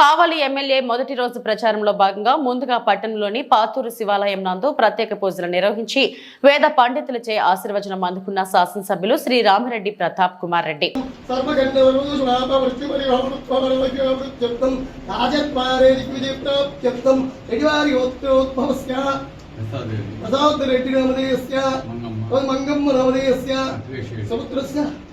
కావలి MLA మొదటి రోజు ప్రచారంలో భాగంగా ముందుగా పట్టణంలోని పాతూరు శివాలయం నందు ప్రత్యేక పూజలు నిర్వహించి వేద పండితులచే ఆశీర్వచనం అందుకున్న శాసనసభ్యులు శ్రీ రామిరెడ్డి ప్రతాప్ కుమార్ రెడ్డి. ప్రసాద్ రెడ్డి. నామధేయస్య మంగమ్మ. నామధేయస్య సముద్రస్య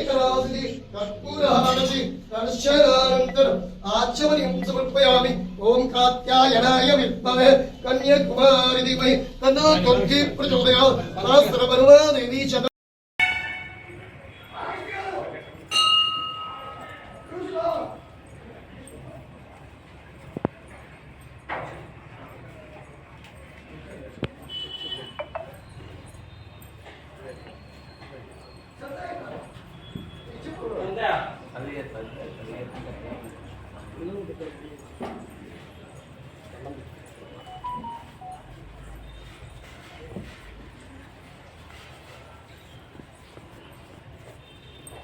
दैतरावसि कर्पूरहारति कणश्चरानन्तरम् आचमनीं समर्पयामि ॐ कात्यायनाय विद्महे कन्याकुमारि धीमहि तन्नो दुर्गे प्रचोदयात् सहस्रपर्वा देवी च அது